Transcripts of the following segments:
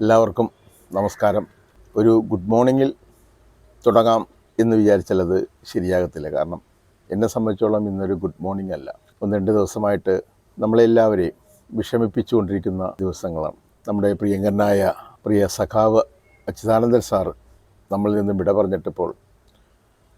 എല്ലാവർക്കും നമസ്കാരം. ഒരു ഗുഡ് മോർണിംഗിൽ തുടങ്ങാം എന്ന് വിചാരിച്ചാൽ അത് ശരിയാകത്തില്ല. കാരണം എന്നെ സംബന്ധിച്ചോളം ഇന്നൊരു ഗുഡ് മോർണിംഗ് അല്ല. ഒന്ന് രണ്ട് ദിവസമായിട്ട് നമ്മളെല്ലാവരെയും വിഷമിപ്പിച്ചുകൊണ്ടിരിക്കുന്ന ദിവസങ്ങളാണ്. നമ്മുടെ പ്രിയങ്കരനായ പ്രിയ സഖാവ് അച്യുതാനന്ദൻ സാർ നമ്മളിൽ നിന്നും വിട പറഞ്ഞിട്ടിപ്പോൾ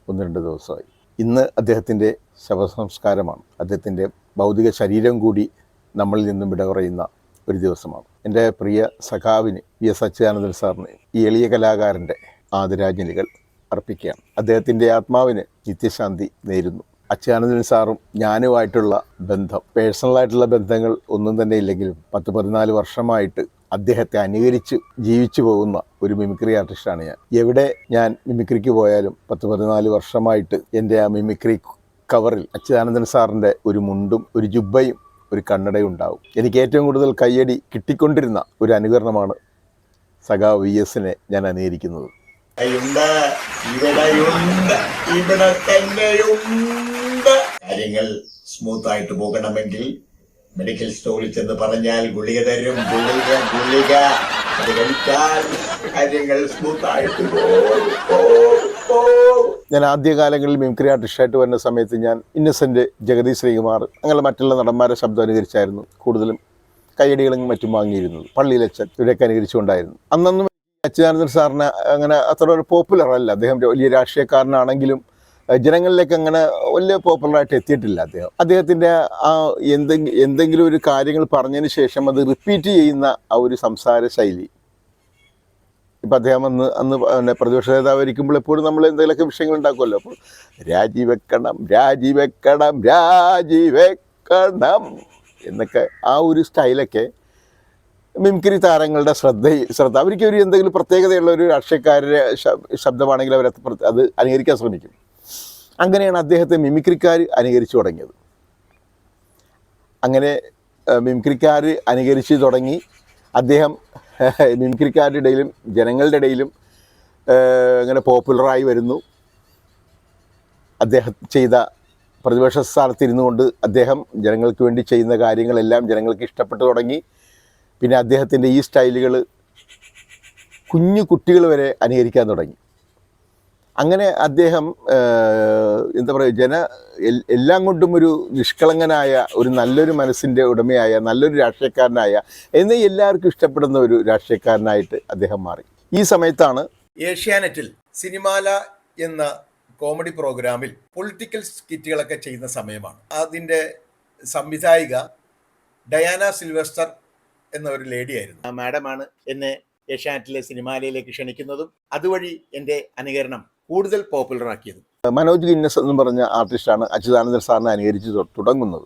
ഒന്ന് രണ്ട് ദിവസമായി. ഇന്ന് അദ്ദേഹത്തിന്റെ ശവസംസ്കാരമാണ്. അദ്ദേഹത്തിന്റെ ഭൗതിക ശരീരം കൂടി നമ്മളിൽ നിന്നും വിട പറയുന്ന ഒരു ദിവസമാണ്. എന്റെ പ്രിയ സഖാവിന് വി എസ് അച്യുതാനന്ദൻ സാറിന് ഈ എളിയ കലാകാരന്റെ ആദരാഞ്ജലികൾ അർപ്പിക്കുകയാണ്. അദ്ദേഹത്തിന്റെ ആത്മാവിന് നിത്യശാന്തി നേരുന്നു. അച്യുതാനന്ദൻ സാറും ഞാനുമായിട്ടുള്ള ബന്ധം പേഴ്സണലായിട്ടുള്ള ബന്ധങ്ങൾ ഒന്നും തന്നെ ഇല്ലെങ്കിലും പത്ത് പതിനാല് വർഷമായിട്ട് അദ്ദേഹത്തെ അനുകരിച്ച് ജീവിച്ചു പോകുന്ന ഒരു മിമിക്രി ആർട്ടിസ്റ്റാണ് ഞാൻ. എവിടെ ഞാൻ മിമിക്രിക്ക് പോയാലും പത്ത് പതിനാല് വർഷമായിട്ട് എന്റെ ആ മിമിക്രി കവറിൽ അച്യുതാനന്ദൻ സാറിന്റെ ഒരു മുണ്ടും ഒരു ജുബ്ബയും ഒരു കണ്ണടയുണ്ടാവും. എനിക്ക് ഏറ്റവും കൂടുതൽ കയ്യടി കിട്ടിക്കൊണ്ടിരുന്ന ഒരു അനുകരണമാണ് സഖാ വി എസിനെ ഞാൻ അനുകരിക്കുന്നത്. കാര്യങ്ങൾ സ്മൂത്ത് ആയിട്ട് പോകണമെങ്കിൽ മെഡിക്കൽ സ്റ്റോറിൽ ചെന്ന് പറഞ്ഞാൽ ഗുളിക തരും ഗുളിക ഗുളിക. അത് കാര്യങ്ങൾ സ്മൂത്ത് ആയിട്ട് പോകും ഞാൻ ആദ്യകാലങ്ങളിൽ മിമിക്രി ആർട്ടിസ്റ്റായിട്ട് വരുന്ന സമയത്ത് ഞാൻ ഇന്നസെന്റ് ജഗതി ശ്രീകുമാർ അങ്ങനെ മറ്റുള്ള നടന്മാരെ ശബ്ദം അനുകരിച്ചായിരുന്നു കൂടുതലും കയ്യടികളും മറ്റും വാങ്ങിയിരുന്നത്. പള്ളിയിലച്ചൻ ഇവരെയൊക്കെ അനുകരിച്ചുകൊണ്ടായിരുന്നു. അന്നൊന്നും അച്യുതാനന്ദൻ സാറിന് അങ്ങനെ അത്ര ഒരു പോപ്പുലർ അല്ല. അദ്ദേഹം വലിയ രാഷ്ട്രീയക്കാരനാണെങ്കിലും ജനങ്ങളിലേക്ക് അങ്ങനെ വലിയ പോപ്പുലറായിട്ട് എത്തിയിട്ടില്ല അദ്ദേഹം. അദ്ദേഹത്തിന്റെ ആ എന്തെങ്കിലും എന്തെങ്കിലും ഒരു കാര്യങ്ങൾ പറഞ്ഞതിന് ശേഷം അത് റിപ്പീറ്റ് ചെയ്യുന്ന ആ ഒരു സംസാര ശൈലി ഇപ്പം അദ്ദേഹം അന്ന് അന്ന് പിന്നെ പ്രതിപക്ഷ നേതാവായിരിക്കുമ്പോൾ എപ്പോഴും നമ്മൾ എന്തെങ്കിലുമൊക്കെ വിഷയങ്ങൾ ഉണ്ടാക്കുമല്ലോ. അപ്പോൾ രാജിവെക്കണം രാജിവെക്കണം രാജിവെക്കണം എന്നൊക്കെ ആ ഒരു സ്റ്റൈലൊക്കെ മിമിക്രി താരങ്ങളുടെ ശ്രദ്ധ ശ്രദ്ധ അവർക്ക് ഒരു എന്തെങ്കിലും പ്രത്യേകതയുള്ള ഒരു രാഷ്ട്രീയക്കാരുടെ ശബ്ദമാണെങ്കിൽ അവർ അത് അനുകരിക്കാൻ ശ്രമിക്കും. അങ്ങനെയാണ് അദ്ദേഹത്തെ മിമിക്രിക്കാർ അനുകരിച്ചു തുടങ്ങിയത്. അങ്ങനെ മിമിക്രിക്കാർ അനുകരിച്ച് തുടങ്ങി. അദ്ദേഹം മിമിക്രിക്കാരുടെ ഇടയിലും ജനങ്ങളുടെ ഇടയിലും അങ്ങനെ പോപ്പുലറായി വരുന്നു. അദ്ദേഹം ചെയ്ത പ്രതിപക്ഷ സ്ഥാനത്തിരുന്നു കൊണ്ട് അദ്ദേഹം ജനങ്ങൾക്ക് വേണ്ടി ചെയ്യുന്ന കാര്യങ്ങളെല്ലാം ജനങ്ങൾക്ക് ഇഷ്ടപ്പെട്ടു തുടങ്ങി. പിന്നെ അദ്ദേഹത്തിന്റെ ഈ സ്റ്റൈലുകൾ കുഞ്ഞു കുട്ടികൾ വരെ അനുകരിക്കാൻ തുടങ്ങി. അങ്ങനെ അദ്ദേഹം എന്താ പറയുക ജന എല്ലാം കൊണ്ടും ഒരു നിഷ്കളങ്കനായ ഒരു നല്ലൊരു മനസ്സിന്റെ ഉടമയായ നല്ലൊരു രാഷ്ട്രീയക്കാരനായ എന്നെ എല്ലാവർക്കും ഇഷ്ടപ്പെടുന്ന ഒരു രാഷ്ട്രീയക്കാരനായിട്ട് അദ്ദേഹം മാറി. ഈ സമയത്താണ് ഏഷ്യാനെറ്റിൽ സിനിമാല എന്ന കോമഡി പ്രോഗ്രാമിൽ പൊളിറ്റിക്കൽ സ്കിറ്റുകളൊക്കെ ചെയ്യുന്ന സമയമാണ്. അതിന്റെ സംവിധായിക ഡയാന സിൽവസ്റ്റർ എന്ന ഒരു ലേഡിയായിരുന്നു ആ മാഡമാണ് എന്നെ ഏഷ്യാനെറ്റിലെ സിനിമാലയിലേക്ക് ക്ഷണിക്കുന്നതും അതുവഴി എന്റെ അനുകരണം കൂടുതൽ പോപ്പുലറാക്കിയത് മനോജ് ഗിന്നസ് എന്ന് പറഞ്ഞ ആർട്ടിസ്റ്റാണ് അച്യുതാനന്ദൻ സാറിനെ അനുകരിച്ച് തുടങ്ങുന്നത്.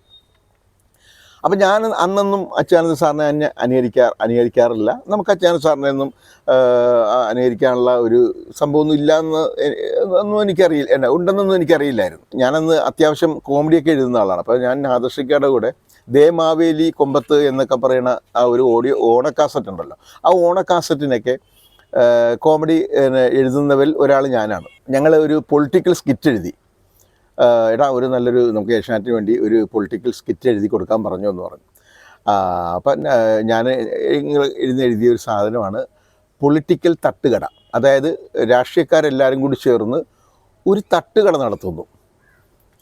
അപ്പം ഞാൻ അന്നൊന്നും അച്യുതാനന്ദൻ സാറിനെ തന്നെ അനുകരിക്കാ അനുകരിക്കാറില്ല. നമുക്ക് അച്യുതാനന്ദ സാറിനെ ഒന്നും അനുകരിക്കാനുള്ള ഒരു സംഭവമൊന്നും ഇല്ല ഒന്നും എനിക്കറിയില്ല എന്നാ ഉണ്ടെന്നൊന്നും എനിക്കറിയില്ലായിരുന്നു. ഞാനന്ന് അത്യാവശ്യം കോമഡിയൊക്കെ എഴുതുന്ന ആളാണ്. അപ്പോൾ ഞാൻ ആദർശിക്കയുടെ കൂടെ ദേമാവേലി കൊമ്പത്ത് എന്നൊക്കെ പറയുന്ന ആ ഒരു ഓഡിയോ ഓണക്കാസറ്റ് ഉണ്ടല്ലോ. ആ ഓണക്കാസറ്റിനൊക്കെ കോമഡി എഴുതുന്നവരിൽ ഒരാൾ ഞാനാണ്. ഞങ്ങൾ ഒരു പൊളിറ്റിക്കൽ സ്കിറ്റ് എഴുതി. എടാ ഒരു നല്ലൊരു നമുക്ക് ഏഷ്യാനെറ്റിന് വേണ്ടി ഒരു പൊളിറ്റിക്കൽ സ്കിറ്റ് എഴുതി കൊടുക്കാൻ പറഞ്ഞു എന്ന് പറഞ്ഞു. അപ്പം ഞാൻ എഴുതി എഴുതിയ ഒരു സാധനമാണ് പൊളിറ്റിക്കൽ തട്ടുകട. അതായത് രാഷ്ട്രീയക്കാരെല്ലാവരും കൂടി ചേർന്ന് ഒരു തട്ടുകട നടത്തുന്നു.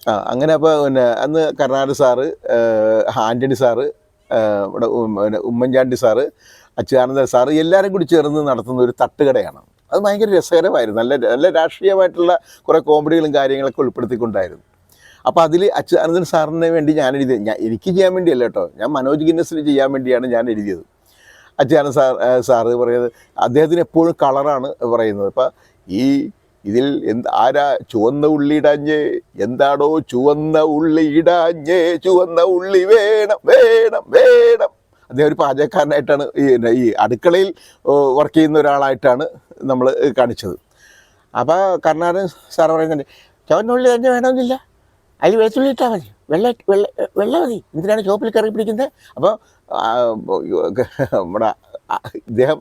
ആ അങ്ങനെ അപ്പോൾ പിന്നെ അന്ന് കരുണാകരൻ സാറ് ആന്റണി സാറ് ഇവിടെ ഉമ്മൻചാണ്ടി സാറ് അച്യുതാനന്ദൻ സാറ് എല്ലാവരും കൂടി ചേർന്ന് നടത്തുന്ന ഒരു തട്ടുകടയാണ്. അത് ഭയങ്കര രസകരമായിരുന്നു. നല്ല നല്ല രാഷ്ട്രീയമായിട്ടുള്ള കുറേ കോമഡികളും കാര്യങ്ങളൊക്കെ ഉൾപ്പെടുത്തിക്കൊണ്ടായിരുന്നു. അപ്പോൾ അതിൽ അച്യുതാനന്ദൻ സാറിന് വേണ്ടി ഞാൻ എഴുതിയത്. ഞാൻ എനിക്ക് ചെയ്യാൻ വേണ്ടിയല്ല കേട്ടോ. ഞാൻ മനോജ് ഗിന്നസിന് ചെയ്യാൻ വേണ്ടിയാണ് ഞാൻ എഴുതിയത്. അച്യുതാനന്ദ സാർ സാറ് പറയുന്നത് അദ്ദേഹത്തിന് എപ്പോഴും കളറാണ് പറയുന്നത്. അപ്പം ഈ ഇതിൽ എന്ത് ആരാ ചുവന്ന ഉള്ളി ഇടാഞ്ഞേ എന്താടോ ചുവന്ന ഉള്ളി ഇടാഞ്ഞേ ചുവന്ന ഉള്ളി വേണം വേണം വേണം. അദ്ദേഹം ഒരു പാചകക്കാരനായിട്ടാണ് ഈ ഈ അടുക്കളയിൽ വർക്ക് ചെയ്യുന്ന ഒരാളായിട്ടാണ് നമ്മൾ കാണിച്ചത് അപ്പോൾ കർണാടൻ സാർ പറയുന്നുണ്ട് ചുവന്നുള്ളി തന്നെ വേണമെന്നില്ല അതിൽ വെളുത്തുള്ളി ഇട്ടാൽ മതി വെള്ള വെള്ള വെള്ള മതി എന്തിനാണ് ചോപ്പിൽ കയറി പിടിക്കുന്നത് അപ്പോൾ നമ്മുടെ ഇദ്ദേഹം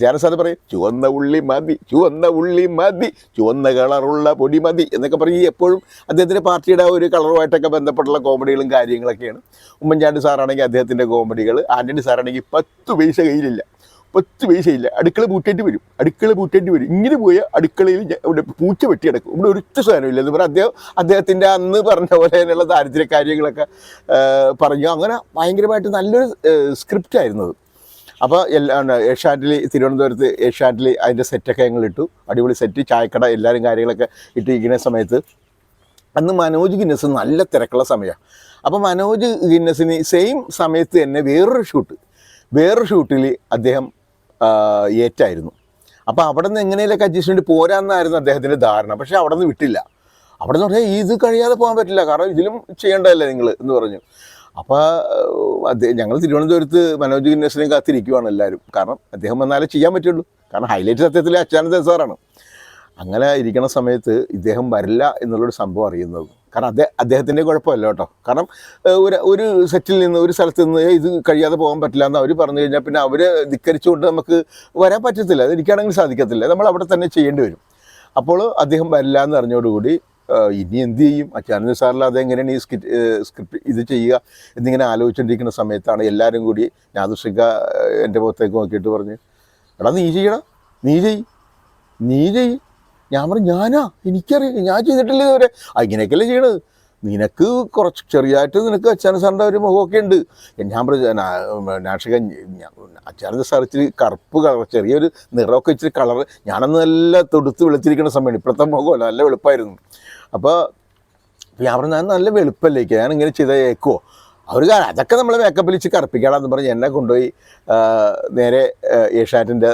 സാറ് പറയും ചുവന്ന ഉള്ളി മതി ചുവന്ന ഉള്ളി മതി ചുവന്ന കളറുള്ള പൊടി മതി എന്നൊക്കെ പറഞ്ഞ് എപ്പോഴും അദ്ദേഹത്തിന്റെ പാർട്ടിയുടെ ഒരു കളറുമായിട്ടൊക്കെ ബന്ധപ്പെട്ടുള്ള കോമഡികളും കാര്യങ്ങളൊക്കെയാണ്. ഉമ്മൻചാണ്ടി സാറാണെങ്കിൽ അദ്ദേഹത്തിന്റെ കോമഡികൾ ആന്റണി സാറാണെങ്കിൽ പത്ത് പൈസ കയ്യിലില്ല. പത്ത് പൈസയില്ല അടുക്കള പൂട്ടേണ്ടി വരും. അടുക്കള പൂട്ടേണ്ടി വരും. ഇങ്ങനെ പോയ അടുക്കളയിൽ ഇവിടെ പൂച്ച വെട്ടി കിടക്കും ഇവിടെ ഒരു സാധനമില്ല എന്ന് പറഞ്ഞാൽ അദ്ദേഹം അദ്ദേഹത്തിന്റെ അന്ന് പറഞ്ഞ പോലെ തന്നെയുള്ള ദാരിദ്ര്യ കാര്യങ്ങളൊക്കെ പറഞ്ഞു. അങ്ങനെ ഭയങ്കരമായിട്ട് നല്ലൊരു സ്ക്രിപ്റ്റ് ആയിരുന്നു അത്. അപ്പോൾ എല്ലാ ഏഷ്യാറ്റിൽ തിരുവനന്തപുരത്ത് ഏഷ്യാറ്റിൽ അതിന്റെ സെറ്റൊക്കെ ഞങ്ങൾ ഇട്ടു. അടിപൊളി സെറ്റ് ചായക്കട എല്ലാവരും കാര്യങ്ങളൊക്കെ ഇട്ടിരിക്കുന്ന സമയത്ത് അന്ന് മനോജ് ഗിന്നസ് നല്ല തിരക്കുള്ള സമയമാണ് അപ്പോൾ മനോജ് ഗിന്നസിന് സെയിം സമയത്ത് തന്നെ വേറൊരു ഷൂട്ട് വേറൊരു ഷൂട്ടിൽ അദ്ദേഹം ഏറ്റായിരുന്നു. അപ്പോൾ അവിടെ നിന്ന് എങ്ങനെയൊക്കെ അഡ്ജസ്റ്റ്മെന്റ് പോരാന്നായിരുന്നു അദ്ദേഹത്തിന്റെ ധാരണ. പക്ഷേ അവിടെ നിന്ന് വിട്ടില്ല. അവിടെ നിന്ന് പറഞ്ഞാൽ ഇത് കഴിയാതെ പോകാൻ പറ്റില്ല. കാരണം ഇതിലും ചെയ്യേണ്ടതല്ലേ നിങ്ങൾ എന്ന് പറഞ്ഞു. അപ്പോൾ അദ്ദേഹം ഞങ്ങൾ തിരുവനന്തപുരത്ത് മനോജ് ഗിന്നസിനെ കാത്തിരിക്കുവാണ് എല്ലാവരും. കാരണം അദ്ദേഹം വന്നാലേ ചെയ്യാൻ പറ്റുള്ളൂ. കാരണം ഹൈലൈറ്റ് സത്യത്തിൽ അച്യുതാനന്ദ സാറാണ്. അങ്ങനെ ഇരിക്കുന്ന സമയത്ത് ഇദ്ദേഹം വരില്ല എന്നുള്ളൊരു സംഭവം അറിയുന്നത്. കാരണം അദ്ദേഹം അദ്ദേഹത്തിന്റെ കുഴപ്പമല്ല കേട്ടോ. കാരണം ഒരു ഒരു സെറ്റിൽ നിന്ന് ഒരു സ്ഥലത്ത് നിന്ന് ഇത് കഴിയാതെ പോകാൻ പറ്റില്ല എന്ന് അവർ പറഞ്ഞു കഴിഞ്ഞാൽ പിന്നെ അവരെ ധിക്കരിച്ചുകൊണ്ട് നമുക്ക് വരാൻ പറ്റത്തില്ല. അത് എനിക്കാണെങ്കിൽ സാധിക്കത്തില്ല. നമ്മൾ അവിടെ തന്നെ ചെയ്യേണ്ടി വരും. അപ്പോൾ അദ്ദേഹം വരില്ല എന്ന് അറിഞ്ഞോടുകൂടി ഇനി എന്ത് ചെയ്യും? അച്ഛാനന്ദ സാറിൽ അതെങ്ങനെയാണ് ഈ സ്കിറ്റ് സ്ക്രിപ്റ്റ് ഇത് ചെയ്യുക? എന്നിങ്ങനെ ആലോചിച്ചുകൊണ്ടിരിക്കുന്ന സമയത്താണ് എല്ലാവരും കൂടി ഞാദൃഷിക എന്റെ മുഖത്തേക്ക് നോക്കിയിട്ട് പറഞ്ഞ് എടാ നീ ചെയ്യടാ നീ ചെയ് നീ ചെയ്. ഞാൻ പറഞ്ഞു ഞാനാ? എനിക്കറിയാം ഞാൻ ചെയ്തിട്ടില്ല ഇതുവരെ. അങ്ങനെയൊക്കെയല്ലേ ചെയ്യണത്? നിനക്ക് കുറച്ച് ചെറിയായിട്ട് നിനക്ക് അച്ഛന സാറിന്റെ ഒരു മുഖമൊക്കെ ഉണ്ട്. ഞാൻ നാഷിക അച്ഛന സാർ ഇച്ചിരി കറുപ്പ് കളർ ചെറിയൊരു നിറമൊക്കെ ഇച്ചിരി കളർ. ഞാനന്ന് നല്ല തൊടുത്ത് വെളുത്തിരിക്കുന്ന സമയമാണ്. ഇപ്പോഴത്തെ മുഖമല്ല നല്ല വെളുപ്പായിരുന്നു. അപ്പോൾ ഞാൻ പറഞ്ഞു നല്ല വെളുപ്പല്ലേക്ക് ഞാൻ ഇങ്ങനെ ചെയ്ത അവർ അതൊക്കെ നമ്മളെ മേക്കപ്പ് വിളിച്ച് കറുപ്പിക്കണമെന്ന് പറഞ്ഞ് എന്നെ കൊണ്ടുപോയി നേരെ ഏഷ്യാറ്റിന്റെ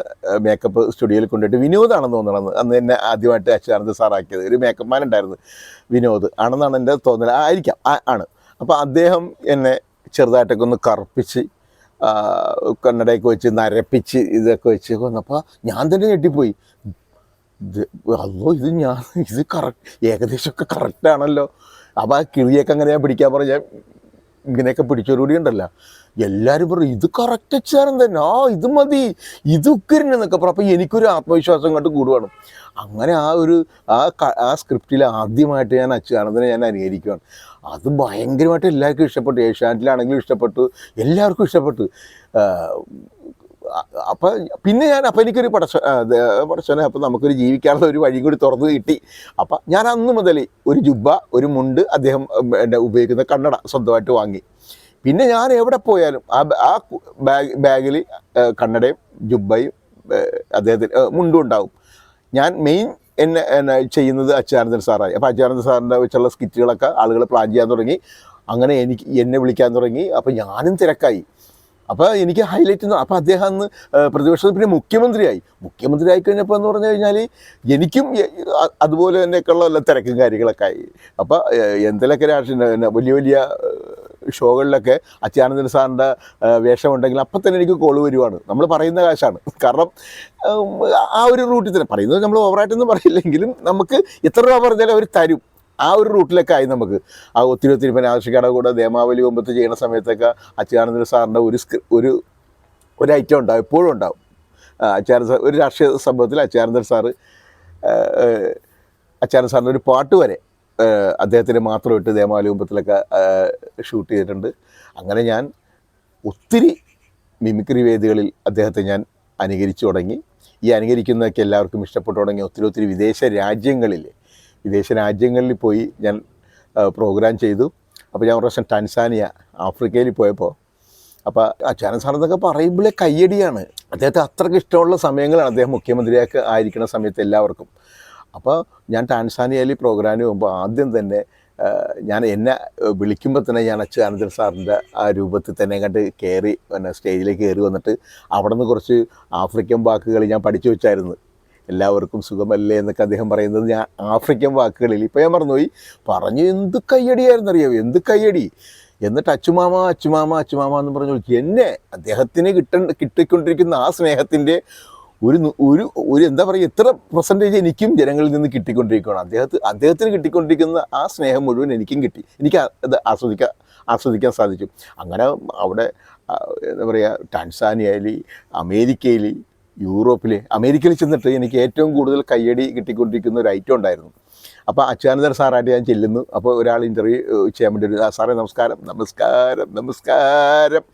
മേക്കപ്പ് സ്റ്റുഡിയോയിൽ കൊണ്ടുപോയിട്ട് വിനോദാണെന്ന് തോന്നണമെന്ന് അന്ന് എന്നെ ആദ്യമായിട്ട് അച്യുതാനന്ദ സാറാക്കിയത് ഒരു മേക്കപ്പ് മാൻ ഉണ്ടായിരുന്നു വിനോദ്. ആണെന്നാണ് എന്റെ തോന്നൽ ആയിരിക്കാം ആണ്. അപ്പോൾ അദ്ദേഹം എന്നെ ചെറുതായിട്ടൊക്കെ ഒന്ന് കറുപ്പിച്ച് കണ്ണടയൊക്കെ വെച്ച് നരപ്പിച്ച് ഇതൊക്കെ വെച്ച് വന്നപ്പോൾ ഞാൻ തന്നെ ഞെട്ടിപ്പോയി. അല്ലോ ഇത് ഞാൻ ഇത് കറക്റ്റ് ഏകദേശമൊക്കെ കറക്റ്റാണല്ലോ അപ്പോൾ ആ കിളിയൊക്കെ അങ്ങനെ ഞാൻ പിടിക്കാൻ പറഞ്ഞാൽ ഇങ്ങനെയൊക്കെ പിടിച്ചോടുകൂടി ഉണ്ടല്ലോ എല്ലാവരും പറയും ഇത് കറക്റ്റ് അച്ചാരം തന്നെ. ആ ഇത് മതി. ഇത് ഉക്കരിനെന്നൊക്കെ പറയും അപ്പോൾ എനിക്കൊരു ആത്മവിശ്വാസം കണ്ട് കൂടുവാണ്. അങ്ങനെ ആ ഒരു ആ ആ സ്ക്രിപ്റ്റിൽ ആദ്യമായിട്ട് ഞാൻ അച്ചാനന്ദനെ ഞാൻ അനുകരിക്കുകയാണ് അത് ഭയങ്കരമായിട്ട് എല്ലാവർക്കും ഇഷ്ടപ്പെട്ടു. ഏഷ്യാനെറ്റിലാണെങ്കിലും ഇഷ്ടപ്പെട്ടു. എല്ലാവർക്കും ഇഷ്ടപ്പെട്ടു. അപ്പം പിന്നെ ഞാൻ അപ്പം എനിക്കൊരു പടച്ച പടച്ചനെ അപ്പം നമുക്കൊരു ജീവിക്കാനുള്ള ഒരു വഴി കൂടി തുറന്നു കിട്ടി. അപ്പം ഞാൻ അന്ന് മുതൽ ഒരു ജുബ്ബ ഒരു മുണ്ട് അദ്ദേഹം എന്റെ ഉപയോഗിക്കുന്ന കണ്ണട സ്വന്തമായിട്ട് വാങ്ങി. പിന്നെ ഞാൻ എവിടെ പോയാലും ആ ആ ബാഗ് ബാഗിൽ കണ്ണടയും ജുബ്ബയും അദ്ദേഹത്തിന് മുണ്ടും ഉണ്ടാവും. ഞാൻ മെയിൻ എന്നെ എന്നെ ചെയ്യുന്നത് അച്യുതാനന്ദൻ സാറായി. അപ്പോൾ അച്യുതാനന്ദൻ സാറിന്റെ വെച്ചുള്ള സ്കിറ്റുകളൊക്കെ ആളുകൾ പ്ലാൻ ചെയ്യാൻ തുടങ്ങി. അങ്ങനെ എനിക്ക് എന്നെ വിളിക്കാൻ തുടങ്ങി. അപ്പോൾ ഞാനും തിരക്കായി. അപ്പോൾ എനിക്ക് ഹൈലൈറ്റ് അപ്പോൾ അദ്ദേഹം അന്ന് പ്രതിപക്ഷത്തിൽ പിന്നെ മുഖ്യമന്ത്രിയായി. മുഖ്യമന്ത്രി ആയി കഴിഞ്ഞപ്പോൾ എന്ന് പറഞ്ഞു കഴിഞ്ഞാൽ എനിക്കും അതുപോലെ തന്നെയൊക്കെയുള്ള എല്ലാ തിരക്കും കാര്യങ്ങളൊക്കെ ആയി. അപ്പോൾ എന്തെങ്കിലുമൊക്കെ രാഷ്ട്രീയ വലിയ വലിയ ഷോകളിലൊക്കെ അച്യാനന്ദൻ സാറിന്റെ വേഷമുണ്ടെങ്കിൽ അപ്പം തന്നെ എനിക്ക് കോൾ വരുവാണ്. നമ്മൾ പറയുന്ന കാശാണ്. കാരണം ആ ഒരു റൂട്ടിൽ തന്നെ പറയുന്നത് നമ്മൾ ഓവറായിട്ടൊന്നും പറയില്ലെങ്കിലും നമുക്ക് എത്ര രൂപ പറഞ്ഞാലും അവർ തരും. ആ ഒരു റൂട്ടിലൊക്കെ ആയി നമുക്ക്. ആ ഒത്തിരി ഒത്തിരി പിന്നെ ആവശ്യക്കാരുടെ കൂടെ ദേമാവലി ഒമ്പത്ത് ചെയ്യുന്ന സമയത്തൊക്കെ അച്യുതാനന്ദൻ സാറിന്റെ ഒരു ഒരു ഒരു ഐറ്റം ഉണ്ടാവും എപ്പോഴും ഉണ്ടാവും. അച്ചാരൻ സാർ ഒരു രാഷ്ട്രീയ സംഭവത്തിൽ അച്യുതാനന്ദൻ സാറ് അച്യുതാനന്ദൻ സാറിന്റെ ഒരു പാട്ട് വരെ അദ്ദേഹത്തിന് മാത്രം ഇട്ട് ദേമാവലി ഒമ്പത്തിലൊക്കെ ഷൂട്ട് ചെയ്തിട്ടുണ്ട്. അങ്ങനെ ഞാൻ ഒത്തിരി മിമിക്രി വേദികളിൽ അദ്ദേഹത്തെ ഞാൻ അനുകരിച്ചു തുടങ്ങി. ഈ അനുകരിക്കുന്നതൊക്കെ എല്ലാവർക്കും ഇഷ്ടപ്പെട്ടു തുടങ്ങി ഒത്തിരി ഒത്തിരി വിദേശ രാജ്യങ്ങളിൽ വിദേശ രാജ്യങ്ങളിൽ പോയി ഞാൻ പ്രോഗ്രാം ചെയ്തു. അപ്പോൾ ഞാൻ ഒരു പ്രാവശ്യം ടാൻസാനിയ ആഫ്രിക്കയിൽ പോയപ്പോൾ അപ്പോൾ അച്ചാനൻ സാർ എന്നൊക്കെ പറയുമ്പോഴേ കയ്യടിയാണ്. അദ്ദേഹത്തെ അത്രയ്ക്ക് ഇഷ്ടമുള്ള സമയങ്ങളാണ് അദ്ദേഹം മുഖ്യമന്ത്രിയൊക്കെ ആയിരിക്കുന്ന സമയത്ത് എല്ലാവർക്കും. അപ്പോൾ ഞാൻ ടാൻസാനിയയിൽ പ്രോഗ്രാമിന് പോകുമ്പോൾ ആദ്യം തന്നെ ഞാൻ എന്നെ വിളിക്കുമ്പോൾ തന്നെ ഞാൻ അച്യുതാനന്ദൻ സാറിന്റെ ആ രൂപത്തിൽ തന്നെ കണ്ട് കയറി പിന്നെ സ്റ്റേജിലേക്ക് കയറി വന്നിട്ട് അവിടെ നിന്ന് കുറച്ച് ആഫ്രിക്കൻ വാക്കുകൾ ഞാൻ പഠിച്ചു വെച്ചായിരുന്നു. എല്ലാവർക്കും സുഖമല്ലേ എന്നൊക്കെ അദ്ദേഹം പറയുന്നത് ഞാൻ ആഫ്രിക്കൻ വാക്കുകളിൽ. ഇപ്പോൾ ഞാൻ മറന്നുപോയി. പറഞ്ഞു എന്ത് കയ്യടിയായിരുന്നു അറിയാമോ എന്ത് കയ്യടി? എന്നിട്ട് അച്ചുമാമ അച്ചുമാമ അച്ചുമാമ എന്ന് പറഞ്ഞു എന്നെ അദ്ദേഹത്തിന് കിട്ട കിട്ടിക്കൊണ്ടിരിക്കുന്ന ആ സ്നേഹത്തിന്റെ ഒരു ഒരു ഒരു എന്താ പറയുക എത്ര പെർസെന്റേജ് എനിക്കും ജനങ്ങളിൽ നിന്ന് കിട്ടിക്കൊണ്ടിരിക്കുകയാണ്. അദ്ദേഹത്തിന് അദ്ദേഹത്തിന് കിട്ടിക്കൊണ്ടിരിക്കുന്ന ആ സ്നേഹം മുഴുവൻ എനിക്കും കിട്ടി. എനിക്ക് അത് ആസ്വദിക്കാൻ ആസ്വദിക്കാൻ സാധിച്ചു. അങ്ങനെ അവിടെ എന്താ പറയുക ടാൻസാനിയയിൽ അമേരിക്കയിൽ യൂറോപ്പിൽ അമേരിക്കയിൽ ചെന്നിട്ട് എനിക്ക് ഏറ്റവും കൂടുതൽ കയ്യടി കിട്ടിക്കൊണ്ടിരിക്കുന്ന ഒരു ഐറ്റം ഉണ്ടായിരുന്നു. അപ്പോൾ അച്യുതാനന്ദൻ സാറായിട്ട് ഞാൻ ചെല്ലുന്നു. അപ്പോൾ ഒരാൾ ഇന്റർവ്യൂ ചെയ്യാൻ വേണ്ടി സാറേ നമസ്കാരം നമസ്കാരം നമസ്കാരം.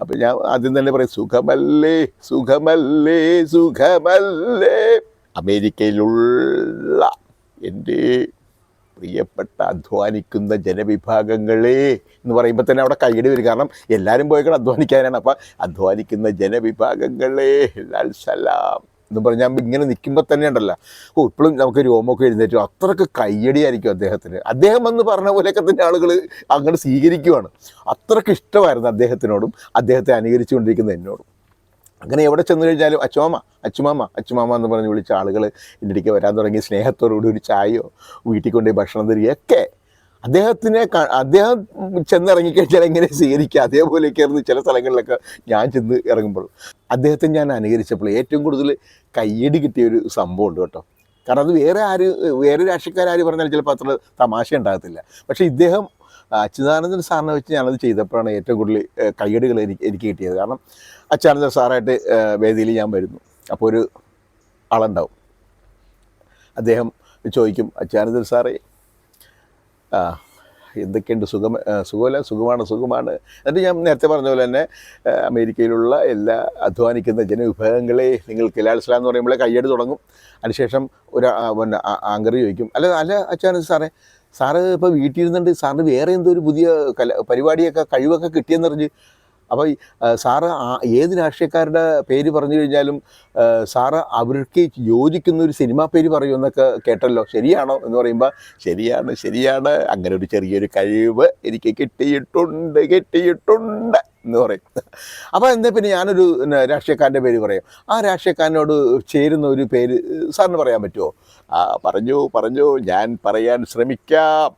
അപ്പോൾ ഞാൻ ആദ്യം തന്നെ പറയും സുഖമല്ലേ സുഖമല്ലേ സുഖമല്ലേ? അമേരിക്കയിലുള്ള എന്റെ പ്രിയപ്പെട്ട അധ്വാനിക്കുന്ന ജനവിഭാഗങ്ങളെ എന്ന് പറയുമ്പോൾ തന്നെ അവിടെ കൈയടി വരും. കാരണം എല്ലാവരും പോയിക്കൂടെ അധ്വാനിക്കാനാണ്. അപ്പം അധ്വാനിക്കുന്ന ജനവിഭാഗങ്ങളെ ലാൽ സലാം എന്ന് പറഞ്ഞാൽ ഇങ്ങനെ നിൽക്കുമ്പോൾ തന്നെ ഉണ്ടല്ലോ. ഓ ഇപ്പോഴും നമുക്ക് രോമൊക്കെ എഴുന്നേറ്റു. അത്രയ്ക്ക് കയ്യടിയായിരിക്കും അദ്ദേഹത്തിന്. അദ്ദേഹം എന്ന് പറഞ്ഞ പോലെയൊക്കെ തന്നെ ആളുകൾ അങ്ങോട്ട് സ്വീകരിക്കുവാണ്. അത്രയ്ക്ക് ഇഷ്ടമായിരുന്നു അദ്ദേഹത്തിനോടും അദ്ദേഹത്തെ അനുകരിച്ചുകൊണ്ടിരിക്കുന്ന എന്നോടും. അങ്ങനെ എവിടെ ചെന്ന് കഴിഞ്ഞാലും അച്ചുമാമ അച്ചുമാമ അച്ചുമാമ എന്ന് പറഞ്ഞ് വിളിച്ച ആളുകൾ എന്റെ ഇടയ്ക്ക് വരാൻ തുടങ്ങി. സ്നേഹത്തോടുകൂടി ഒരു ചായയോ വീട്ടിൽ കൊണ്ടുപോയി ഭക്ഷണം തരികയൊക്കെ അദ്ദേഹത്തിനെ അദ്ദേഹം ചെന്നിറങ്ങിക്കഴിഞ്ഞാൽ എങ്ങനെ സ്വീകരിക്കുക അതേപോലെയൊക്കെയായിരുന്നു ചില സ്ഥലങ്ങളിലൊക്കെ ഞാൻ ചെന്ന് ഇറങ്ങുമ്പോൾ. അദ്ദേഹത്തെ ഞാൻ അനുകരിച്ചപ്പോൾ ഏറ്റവും കൂടുതൽ കയ്യടി കിട്ടിയ ഒരു സംഭവം ഉണ്ട് കേട്ടോ. കാരണം അത് വേറെ ആര് വേറെ രാഷ്ട്രീയക്കാരും പറഞ്ഞാൽ ചിലപ്പോൾ അത്ര തമാശ ഉണ്ടാകത്തില്ല. പക്ഷേ ഇദ്ദേഹം അച്യുതാനന്ദൻ സാറിനെ വെച്ച് ഞാനത് ചെയ്തപ്പോഴാണ് ഏറ്റവും കൂടുതൽ കയ്യടികൾ എനിക്ക് എനിക്ക് കിട്ടിയത്. കാരണം അച്യുതാനന്ദൻ സാറായിട്ട് വേദിയിൽ ഞാൻ വരുന്നു. അപ്പോൾ ഒരു ആളുണ്ടാവും. അദ്ദേഹം ചോദിക്കും അച്യുതാനന്ദൻ സാറേ എന്തൊക്കെയുണ്ട്? സുഖം സുഖമല്ല? സുഖമാണ്? സുഖമാണ്? എന്നിട്ട് ഞാൻ നേരത്തെ പറഞ്ഞ പോലെ തന്നെ അമേരിക്കയിലുള്ള എല്ലാ അധ്വാനിക്കുന്ന ജനവിഭാഗങ്ങളെ നിങ്ങൾ ലാൽ എന്ന് പറയുമ്പോൾ കയ്യടി തുടങ്ങും. അതിനുശേഷം ഒരു പിന്നെ ആങ്കർ ചോദിക്കും അല്ല അല്ല അച്ഛാനന്ദ സാറേ സാറ് ഇപ്പോൾ വീട്ടിൽ ഇരുന്നുണ്ട് സാറിന് വേറെ എന്തോ ഒരു പുതിയ കല പരിപാടിയൊക്കെ കഴിവൊക്കെ കിട്ടിയെന്നറിഞ്ഞ് അപ്പോൾ സാറ് ഏത് രാഷ്ട്രീയക്കാരുടെ പേര് പറഞ്ഞു കഴിഞ്ഞാലും സാറ് അവർക്ക് യോജിക്കുന്ന ഒരു സിനിമാ പേര് പറയുമെന്നൊക്കെ കേട്ടല്ലോ. ശരിയാണോ എന്ന് പറയുമ്പോൾ ശരിയാണ് ശരിയാണ്. അങ്ങനെ ഒരു ചെറിയൊരു കഴിവ് എനിക്ക് കിട്ടിയിട്ടുണ്ട് കിട്ടിയിട്ടുണ്ട്. എന്ന് പറയും. അപ്പോൾ എന്താ പിന്നെ ഞാനൊരു രാഷ്ട്രീയക്കാരന്റെ പേര് പറയും. ആ രാഷ്ട്രീയക്കാരനോട് ചേരുന്ന ഒരു പേര് സാറിന് പറയാൻ പറ്റുമോ? പറഞ്ഞു പറഞ്ഞു ഞാൻ പറയാൻ ശ്രമിക്കാം.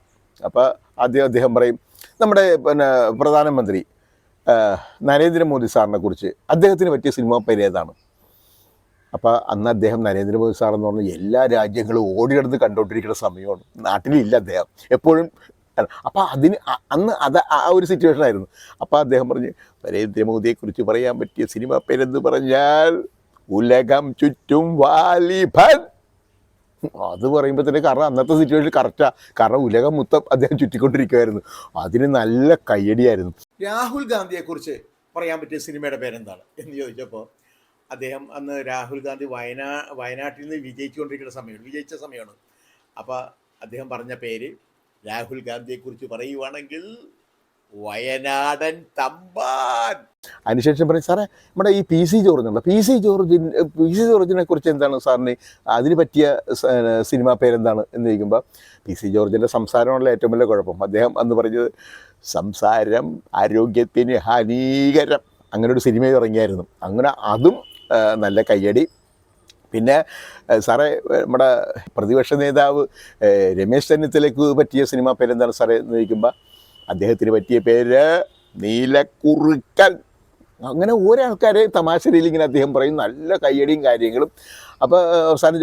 അപ്പോൾ ആദ്യം അദ്ദേഹം പറയും നമ്മുടെ പിന്നെ പ്രധാനമന്ത്രി നരേന്ദ്രമോദി സാറിനെ കുറിച്ച് അദ്ദേഹത്തിന് പറ്റിയ സിനിമ പേരേതാണ് അപ്പോൾ അന്ന് അദ്ദേഹം നരേന്ദ്രമോദി സാറെന്ന് പറഞ്ഞാൽ എല്ലാ രാജ്യങ്ങളും ഓടിയെടുത്ത് കണ്ടുകൊണ്ടിരിക്കുന്ന സമയമാണ്. നാട്ടിലില്ല അദ്ദേഹം. എപ്പോഴും അപ്പോൾ അതിന് അന്ന് അത് ആ ഒരു സിറ്റുവേഷൻ ആയിരുന്നു. അപ്പോൾ അദ്ദേഹം പറഞ്ഞ് നരേന്ദ്രമോദിയെക്കുറിച്ച് പറയാൻ പറ്റിയ സിനിമ പേരെന്ന് പറഞ്ഞാൽ ഉലകം ചുറ്റും വാലിഭൻ. അത് പറയുമ്പോൾ തന്നെ കാരണം അന്നത്തെ സിറ്റുവേഷൻ കറക്റ്റാണ് കാരണം ഉലകം മൊത്തം അദ്ദേഹം ചുറ്റിക്കൊണ്ടിരിക്കുമായിരുന്നു അതിന് നല്ല കയ്യടിയായിരുന്നു. രാഹുൽ ഗാന്ധിയെക്കുറിച്ച് പറയാൻ പറ്റിയ സിനിമയുടെ പേരെന്താണ് എന്ന് ചോദിച്ചപ്പോൾ അദ്ദേഹം അന്ന് രാഹുൽ ഗാന്ധി വയനാ വയനാട്ടിൽ നിന്ന് വിജയിച്ചുകൊണ്ടിരിക്കുന്ന സമയമാണ് വിജയിച്ച സമയമാണ്. അപ്പോൾ അദ്ദേഹം പറഞ്ഞ പേര് രാഹുൽ ഗാന്ധിയെക്കുറിച്ച് പറയുവാണെങ്കിൽ വയനാടൻ തമ്പാൻ. അതിനുശേഷം പറയും സാറേ നമ്മുടെ ഈ പി സി ജോർജുണ്ട് പി സി ജോർജിൻ പി സി ജോർജിനെ കുറിച്ച് എന്താണ് സാറിന് അതിന് പറ്റിയ സിനിമ പേരെന്താണ്? എന്ന് ചോദിക്കുമ്പോൾ പി സി ജോർജിന്റെ സംസാരമാണല്ലോ ഏറ്റവും വലിയ കുഴപ്പം. അദ്ദേഹം അന്ന് പറഞ്ഞത് സംസാരം ആരോഗ്യത്തിന് ഹാനികരം. അങ്ങനെ ഒരു സിനിമ ഇറങ്ങിയായിരുന്നു. അങ്ങനെ അതും നല്ല കയ്യടി. പിന്നെ സാറേ നമ്മുടെ പ്രതിപക്ഷ നേതാവ് രമേശ് ചെന്നിത്തലയ്ക്ക് പറ്റിയ സിനിമ പേരെന്താണ് സാറേ എന്ന് ചോദിക്കുമ്പോൾ അദ്ദേഹത്തിന് പറ്റിയ പേര് നീലക്കുറുക്കൻ. അങ്ങനെ ഓരോ ആൾക്കാരെ തമാശ രീതിയിൽ ഇങ്ങനെ അദ്ദേഹം പറയും നല്ല കയ്യടിയും കാര്യങ്ങളും. അപ്പോൾ അവസാനം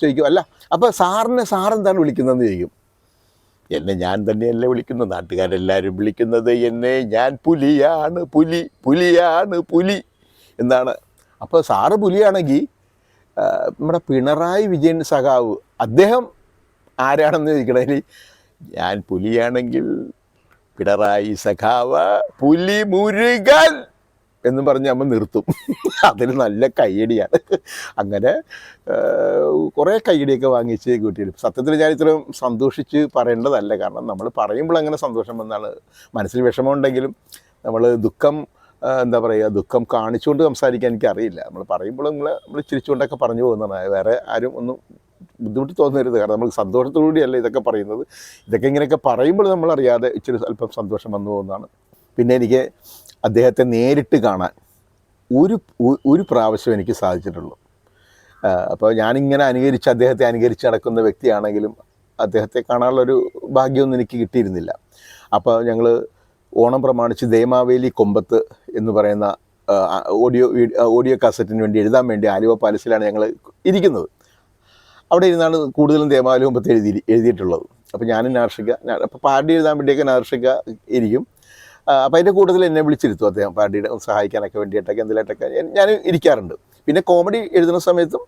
ചോദിക്കും അല്ല അപ്പോൾ സാറിനെ സാറെന്താണ് വിളിക്കുന്നതെന്ന് ചോദിക്കും. എന്നെ ഞാൻ തന്നെയല്ല വിളിക്കുന്നത് നാട്ടുകാരെല്ലാവരും വിളിക്കുന്നത് എന്നെ ഞാൻ പുലിയാണ് പുലി പുലിയാണ് പുലി എന്നാണ്. അപ്പോൾ സാറ് പുലിയാണെങ്കിൽ നമ്മുടെ പിണറായി വിജയൻ സഖാവ് അദ്ദേഹം ആരാണെന്ന് ചോദിക്കണേ ഞാൻ പുലിയാണെങ്കിൽ പിണറായി സഖാവ് പുലി മുരുകൻ എന്ന് പറഞ്ഞ് നമ്മൾ നിർത്തും. അതിന് നല്ല കയ്യടിയാണ്. അങ്ങനെ കുറേ കയ്യടിയൊക്കെ വാങ്ങിച്ച് കൂട്ടിയിട്ട് സത്യത്തിൽ ഞാൻ ഇത്രയും സന്തോഷിച്ച് പറയേണ്ടതല്ല. കാരണം നമ്മൾ പറയുമ്പോൾ അങ്ങനെ സന്തോഷം വന്നാണ്. മനസ്സിൽ വിഷമമുണ്ടെങ്കിലും നമ്മൾ ദുഃഖം എന്താ പറയുക ദുഃഖം കാണിച്ചുകൊണ്ട് സംസാരിക്കാൻ എനിക്കറിയില്ല. നമ്മൾ പറയുമ്പോൾ നിങ്ങൾ നമ്മൾ ചിരിച്ചുകൊണ്ടൊക്കെ പറഞ്ഞു പോകുന്നതാണ്. വേറെ ആരും ഒന്നും ബുദ്ധിമുട്ട് തോന്നരുത്. കാരണം നമ്മൾ സന്തോഷത്തോടുകൂടിയല്ല ഇതൊക്കെ പറയുന്നത്. ഇതൊക്കെ ഇങ്ങനെയൊക്കെ പറയുമ്പോൾ നമ്മളറിയാതെ ഇച്ചിരി അല്പം സന്തോഷം വന്നു പോകുന്നതാണ്. പിന്നെ എനിക്ക് അദ്ദേഹത്തെ നേരിട്ട് കാണാൻ ഒരു ഒരു പ്രാവശ്യം എനിക്ക് സാധിച്ചിട്ടുള്ളൂ. അപ്പോൾ ഞാനിങ്ങനെ അനുകരിച്ച് അദ്ദേഹത്തെ അനുകരിച്ച് നടക്കുന്ന വ്യക്തിയാണെങ്കിലും അദ്ദേഹത്തെ കാണാനുള്ളൊരു ഭാഗ്യമൊന്നും എനിക്ക് കിട്ടിയിരുന്നില്ല. അപ്പോൾ ഞങ്ങൾ ഓണം പ്രമാണിച്ച് ദേമാവേലി കൊമ്പത്ത് എന്ന് പറയുന്ന ഓഡിയോ ഓഡിയോ കാസറ്റിന് വേണ്ടി എഴുതാൻ വേണ്ടി ആലുവ പാലസിലാണ് ഞങ്ങൾ ഇരിക്കുന്നത്. അവിടെ ഇരുന്നാണ് കൂടുതലും ദേമാവേലി കൊമ്പത്ത് എഴുതി എഴുതിയിട്ടുള്ളത്. അപ്പോൾ ഞാനും നാർഷിക അപ്പോൾ പാർട്ടി എഴുതാൻ വേണ്ടിയൊക്കെ നാർഷിക ഇരിക്കും. അപ്പോൾ അതിന്റെ കൂടുതൽ എന്നെ വിളിച്ചിരുത്തും അദ്ദേഹം പാർട്ടിയുടെ സഹായിക്കാനൊക്കെ വേണ്ടിയിട്ടൊക്കെ എന്തിലായിട്ടൊക്കെ ഞാൻ- ഇരിക്കാറുണ്ട്. പിന്നെ കോമഡി എഴുതുന്ന സമയത്തും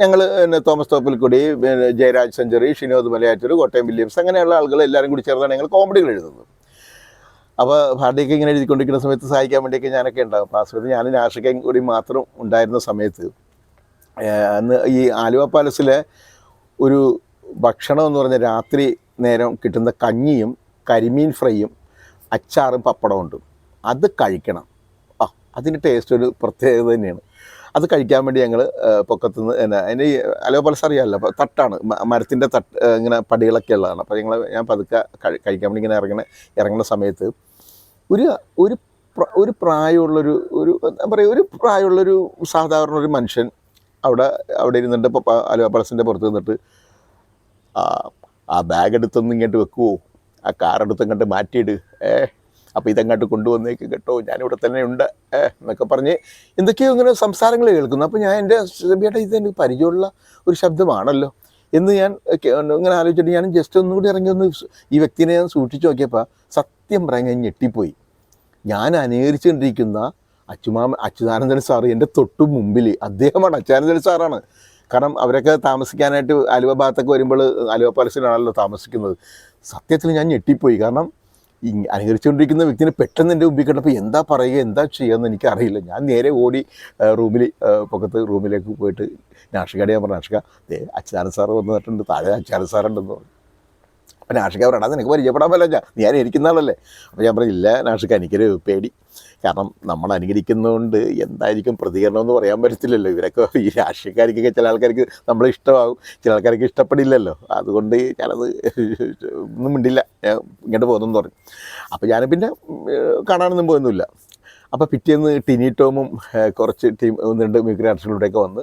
ഞങ്ങൾ പിന്നെ തോമസ് തോപ്പിൽക്കുടി ജയരാജ് സെഞ്ചുറി ഷിനോദ് മലയാറ്റൂർ കോട്ടയം വില്യംസ് അങ്ങനെയുള്ള ആളുകൾ എല്ലാവരും കൂടി ചേർന്നാണ് ഞങ്ങൾ കോമഡികൾ എഴുതുന്നത്. അപ്പോൾ ഭാരതിയൊക്കെ ഇങ്ങനെ എഴുതിക്കൊണ്ടിരിക്കുന്ന സമയത്ത് സഹായിക്കാൻ വേണ്ടിയൊക്കെ ഞാനൊക്കെ ഉണ്ടാകും അപ്പോൾ ആ സമയത്ത് ഞാനും രാഷ്ട്രീയം കൂടി മാത്രം ഉണ്ടായിരുന്ന സമയത്ത് അന്ന് ഈ ആലുവ പാലസിലെ ഒരു ഭക്ഷണം എന്ന് പറഞ്ഞാൽ രാത്രി നേരം കിട്ടുന്ന കഞ്ഞിയും കരിമീൻ ഫ്രൈയും അച്ചാറും പപ്പടവും ഉണ്ട്. അത് കഴിക്കണം. ആ അതിന്റെ ടേസ്റ്റ് ഒരു പ്രത്യേകത തന്നെയാണ്. അത് കഴിക്കാൻ വേണ്ടി ഞങ്ങൾ പൊക്കത്തുനിന്ന് എന്നാ അതിന്റെ ഈ അലോ പലസ് അറിയാമല്ലോ അപ്പോൾ തട്ടാണ് മരത്തിന്റെ തട്ട് ഇങ്ങനെ പടികളൊക്കെ ഉള്ളതാണ്. അപ്പോൾ ഞങ്ങൾ ഞാൻ പതുക്കെ കഴി- കഴിക്കാൻ വേണ്ടി ഇങ്ങനെ ഇറങ്ങണ ഇറങ്ങുന്ന സമയത്ത് ഒരു ഒരു ഒരു പ്രായമുള്ളൊരു ഒരു എന്താ പറയുക ഒരു പ്രായമുള്ളൊരു സാധാരണ ഒരു മനുഷ്യൻ അവിടെ അവിടെ ഇരുന്നിട്ട് ഇപ്പോൾ അലുവ പളസിന്റെ പുറത്ത് നിന്നിട്ട് ആ ബാഗ് എടുത്തൊന്ന് ഇങ്ങോട്ട് വെക്കുവോ? ആ കാർ എടുത്ത് ഇങ്ങോട്ട് മാറ്റിയിട്. ഏ അപ്പോൾ ഇതങ്ങോട്ട് കൊണ്ടുവന്നേക്ക് കേട്ടോ. ഞാനിവിടെ തന്നെ ഉണ്ട് എന്നൊക്കെ പറഞ്ഞ് എന്തൊക്കെയോ ഇങ്ങനെ സംസാരങ്ങൾ കേൾക്കുന്നു. അപ്പോൾ ഞാൻ എന്റെ സെബിയേട്ടാ ഇത് എനിക്ക് പരിചയമുള്ള ഒരു ശബ്ദമാണല്ലോ എന്ന് ഞാൻ ഇങ്ങനെ ആലോചിച്ചിട്ട് ഞാൻ ജസ്റ്റ് ഒന്നുകൂടി ഇറങ്ങി ഒന്ന് ഈ വ്യക്തിനെ ഞാൻ സൂക്ഷിച്ച് നോക്കിയപ്പോൾ സത്യം പറയാൻ ഞാൻ ഞെട്ടിപ്പോയി. ഞാൻ അനുകരിച്ചുകൊണ്ടിരിക്കുന്ന അച്ചുമാമ അച്യുതാനന്ദൻ സാറ് എന്റെ തൊട്ടു മുമ്പിൽ അദ്ദേഹമാണ് അച്യുതാനന്ദൻ സാറാണ്. കാരണം അവരൊക്കെ താമസിക്കാനായിട്ട് ആലുവ ഭാഗത്തൊക്കെ വരുമ്പോൾ ആലുവ പാലസിലാണല്ലോ താമസിക്കുന്നത്. സത്യത്തിൽ ഞാൻ ഞെട്ടിപ്പോയി. കാരണം അനുകരിച്ചുകൊണ്ടിരിക്കുന്ന വ്യക്തിനെ പെട്ടെന്ന് എന്റെ മുമ്പിൽ കണ്ടപ്പോൾ എന്താ പറയുക എന്താ ചെയ്യുകയെന്ന് എനിക്കറിയില്ല. ഞാൻ നേരെ ഓടി റൂമിൽ പൊക്കത്ത് റൂമിലേക്ക് പോയിട്ട് നാഷികയുടെ ഞാൻ പറഞ്ഞു നാഷിക ദേ അച്യുതാനന്ദ സാറ് വന്നിട്ടുണ്ട് താഴെ അച്യുതാനന്ദ സാറുണ്ടെന്ന് പറഞ്ഞു. അപ്പോൾ നാഷിക പറയണം നിനക്ക് പരിചയപ്പെടാൻ പറ്റില്ല ഞാൻ ഇരിക്കുന്ന ആളല്ലേ? അപ്പോൾ ഞാൻ പറഞ്ഞില്ല നാഷിക എനിക്കൊരു പേടി. കാരണം നമ്മൾ അനുകരിക്കുന്നതുകൊണ്ട് എന്തായിരിക്കും പ്രതികരണം എന്ന് പറയാൻ പറ്റത്തില്ലല്ലോ. ഇവരൊക്കെ ഈ രാഷ്ട്രീയക്കാർക്കൊക്കെ ചില ആൾക്കാർക്ക് നമ്മൾ ഇഷ്ടമാകും. ചില ആൾക്കാർക്ക് ഇഷ്ടപ്പെടില്ലല്ലോ. അതുകൊണ്ട് ഞാനത് ഒന്നും മിണ്ടില്ല. ഞാൻ ഇങ്ങോട്ട് പോകുന്നെന്ന് പറഞ്ഞു. അപ്പോൾ ഞാൻ പിന്നെ കാണാനൊന്നും പോകുന്നില്ല അപ്പോൾ പിറ്റേന്ന് ടിനി ടോമും കുറച്ച് ടീം ഒന്ന് രണ്ട് മ്യൂസിക് ആർട്ടിസ്റ്റുകളുടെയൊക്കെ വന്ന്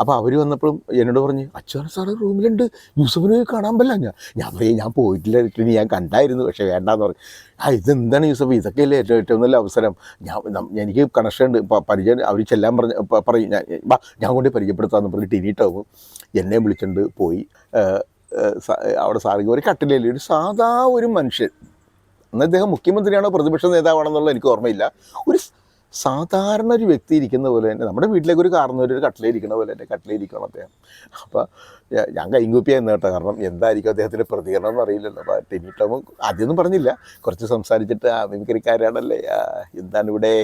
അപ്പോൾ അവർ വന്നപ്പോഴും എന്നോട് പറഞ്ഞ് അച്ഛൻ സാറ് റൂമിലുണ്ട്. യൂസഫിനെ കാണാൻ പറ്റില്ല. ഞാൻ ഞാൻ പോയി ഞാൻ പോയിട്ടില്ല. ടിനി ഞാൻ കണ്ടായിരുന്നു പക്ഷേ വേണ്ടാന്ന് പറഞ്ഞു. ആ ഇതെന്താണ് യൂസഫ്? ഇതൊക്കെയല്ലേ ഏറ്റവും ഏറ്റവും നല്ല അവസരം. ഞാൻ എനിക്ക് കണക്ഷൻ ഉണ്ട്. പരിചയം അവർ ചെല്ലാൻ പറഞ്ഞ പറയും. ഞാൻ ഞാൻ കൊണ്ട് പരിചയപ്പെടുത്താമെന്ന് പറഞ്ഞ് ടിനിട്ടാവും എന്നെ വിളിച്ചുകൊണ്ട് പോയി. അവിടെ സാറിക്ക് ഒരു കട്ടിലല്ലേ? ഒരു സാധാ ഒരു മനുഷ്യൻ. അന്ന് അദ്ദേഹം മുഖ്യമന്ത്രിയാണോ പ്രതിപക്ഷ നേതാവാണെന്നുള്ള എനിക്ക് ഓർമ്മയില്ല. ഒരു സാധാരണ ഒരു വ്യക്തി ഇരിക്കുന്ന പോലെ തന്നെ നമ്മുടെ വീട്ടിലേക്ക് ഒരു കാർന്ന് ഒരു കട്ടിലിരിക്കുന്ന പോലെ തന്നെ കട്ടിലിരിക്കണം അദ്ദേഹം. അപ്പോൾ ഞാൻ കൈങ്കൂപ്പിയായിരുന്നു കേട്ടോ കാരണം എന്തായിരിക്കും അദ്ദേഹത്തിന്റെ പ്രതികരണം എന്ന് അറിയില്ലല്ലോ. അപ്പോൾ ടിനി ആദ്യമൊന്നും പറഞ്ഞില്ല. കുറച്ച് സംസാരിച്ചിട്ട് ആ മിമിക്രിക്കാരാണല്ലേ? എന്താണ് ഇവിടെ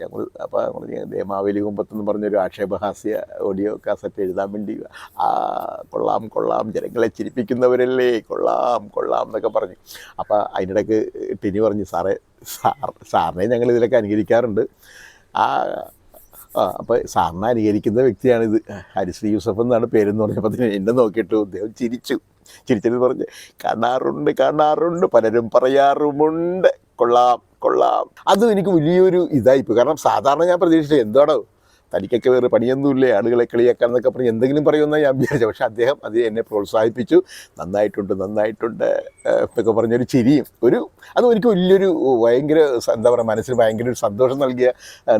ഞങ്ങൾ അപ്പോൾ ഞങ്ങൾ ദേമാവേലി കുമ്പത്തെന്ന് പറഞ്ഞൊരു ആക്ഷേപഹാസ്യ ഓഡിയോ കാസറ്റ് എഴുതാൻ വേണ്ടി ആ കൊള്ളാം കൊള്ളാം ജനങ്ങളെ ചിരിപ്പിക്കുന്നവരല്ലേ കൊള്ളാം കൊള്ളാം എന്നൊക്കെ പറഞ്ഞു. അപ്പോൾ അതിനിടയ്ക്ക് ടിനി പറഞ്ഞു സാറേ സാർ സാറിനെ ഞങ്ങൾ ഇതിലൊക്കെ അനുകരിക്കാറുണ്ട്. ആ അപ്പോൾ സാറിനെ അനുകരിക്കുന്ന വ്യക്തിയാണിത്. ഹരിശ്രീ യൂസഫ് എന്നാണ് പേരെന്ന് പറഞ്ഞപ്പോൾ എന്നെ നോക്കിയിട്ട് അദ്ദേഹം ചിരിച്ചു. ചിരിച്ചിട്ട് പറഞ്ഞ് കാണാറുണ്ട് കാണാറുണ്ട് പലരും പറയാറുമുണ്ട്. കൊള്ളാം. കൊള്ളാം. അതും എനിക്ക് വലിയൊരു ഇതായിപ്പോയി കാരണം സാധാരണ ഞാൻ പ്രതീക്ഷിച്ചത് എന്താണോ തനിക്കൊക്കെ വേറെ പണിയൊന്നുമില്ലേ? ആളുകളെ കളിയാക്കാൻ എന്നൊക്കെ പറഞ്ഞ് എന്തെങ്കിലും പറയുമെന്നാണ് ഞാൻ വിചാരിച്ചത്. പക്ഷെ അദ്ദേഹം അത് എന്നെ പ്രോത്സാഹിപ്പിച്ചു. നന്നായിട്ടുണ്ട് നന്നായിട്ടുണ്ട് എന്നൊക്കെ പറഞ്ഞൊരു ചിരിയും ഒരു അത് എനിക്ക് വലിയൊരു ഭയങ്കര എന്താ പറയുക മനസ്സിന് ഭയങ്കര ഒരു സന്തോഷം നൽകിയ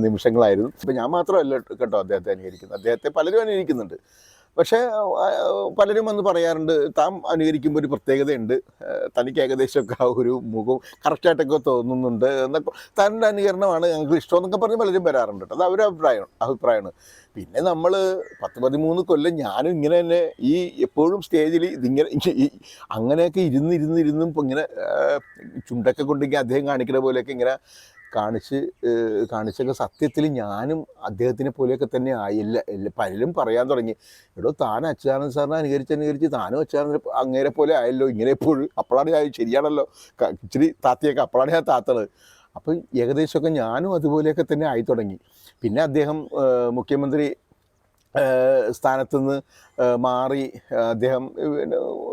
നിമിഷങ്ങളായിരുന്നു. ഇപ്പം ഞാൻ മാത്രമല്ല കേട്ടോ അദ്ദേഹത്തെ അനുകരിക്കുന്നത്. അദ്ദേഹത്തെ പലരും അനുകരിക്കുന്നുണ്ട്. പക്ഷേ പലരും വന്ന് പറയാറുണ്ട് താൻ അനുകരിക്കുമ്പോൾ ഒരു പ്രത്യേകതയുണ്ട്. തനിക്ക് ഏകദേശമൊക്കെ ആ ഒരു മുഖം കറക്റ്റായിട്ടൊക്കെ തോന്നുന്നുണ്ട് എന്നൊക്കെ. തന്റെ അനുകരണമാണ് ഞങ്ങൾക്ക് ഇഷ്ടം എന്നൊക്കെ പറഞ്ഞ് പലരും വരാറുണ്ട് അത് അവരുടെ അഭിപ്രായം അഭിപ്രായമാണ്. പിന്നെ നമ്മൾ പത്ത് പതിമൂന്ന് കൊല്ലം ഞാനും ഇങ്ങനെ തന്നെ ഈ എപ്പോഴും സ്റ്റേജിൽ ഇതിങ്ങനെ അങ്ങനെയൊക്കെ ഇരുന്ന് ഇരുന്ന് ഇരുന്നും ഇപ്പം ഇങ്ങനെ ചുണ്ടൊക്കെ കൊണ്ടെങ്കിൽ അദ്ദേഹം കാണിക്കുന്ന പോലെയൊക്കെ ഇങ്ങനെ കാണിച്ച് കാണിച്ചൊക്കെ സത്യത്തിൽ ഞാനും അദ്ദേഹത്തിനെ പോലെയൊക്കെ തന്നെ ആയില്ല. പലരും പറയാൻ തുടങ്ങി എടോ താൻ അച്യുതാനന്ദ സാറിനെ അനുകരിച്ച് അനുകരിച്ച് താനും അച്യുതാനന്ദ അങ്ങേരെ പോലെ ആയല്ലോ ഇങ്ങനെ എപ്പോഴും. അപ്പോഴാണ് ഞാൻ ശരിയാണല്ലോ. ഇച്ചിരി താത്തിയൊക്കെ അപ്പോഴാണ് ഞാൻ താത്തത്. അപ്പം ഏകദേശമൊക്കെ ഞാനും അതുപോലെയൊക്കെ തന്നെ ആയി തുടങ്ങി. പിന്നെ അദ്ദേഹം മുഖ്യമന്ത്രി സ്ഥാനത്തുനിന്ന് നിന്ന് മാറി അദ്ദേഹം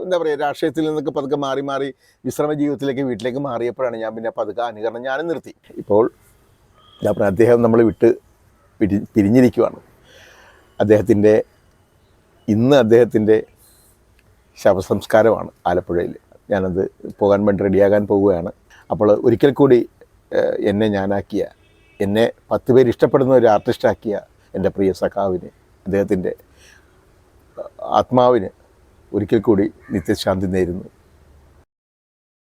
എന്താ പറയുക രാഷ്ട്രീയത്തിൽ നിന്നൊക്കെ പതുക്കെ മാറി മാറി വിശ്രമ ജീവിതത്തിലേക്ക് വീട്ടിലേക്ക് മാറിയപ്പോഴാണ് ഞാൻ പിന്നെ പതുക്കെ അനുകരണം ഞാനും നിർത്തി. ഇപ്പോൾ ഞാൻ പറഞ്ഞ അദ്ദേഹം നമ്മൾ വിട്ട് പിരി പിരിഞ്ഞിരിക്കുവാണ്. അദ്ദേഹത്തിന്റെ ഇന്ന് അദ്ദേഹത്തിന്റെ ശവസംസ്കാരമാണ് ആലപ്പുഴയിൽ. ഞാനത് പോകാൻ വേണ്ടി റെഡിയാകാൻ പോവുകയാണ്. അപ്പോൾ ഒരിക്കൽ കൂടി എന്നെ ഞാനാക്കിയ എന്നെ പത്ത് പേര് ഇഷ്ടപ്പെടുന്ന ഒരു ആർട്ടിസ്റ്റാക്കിയ എന്റെ പ്രിയ സഖാവിന് അദ്ദേഹത്തിന്റെ ആത്മാവിന് ഒരിക്കൽ കൂടി നിത്യശാന്തി നേരുന്നു.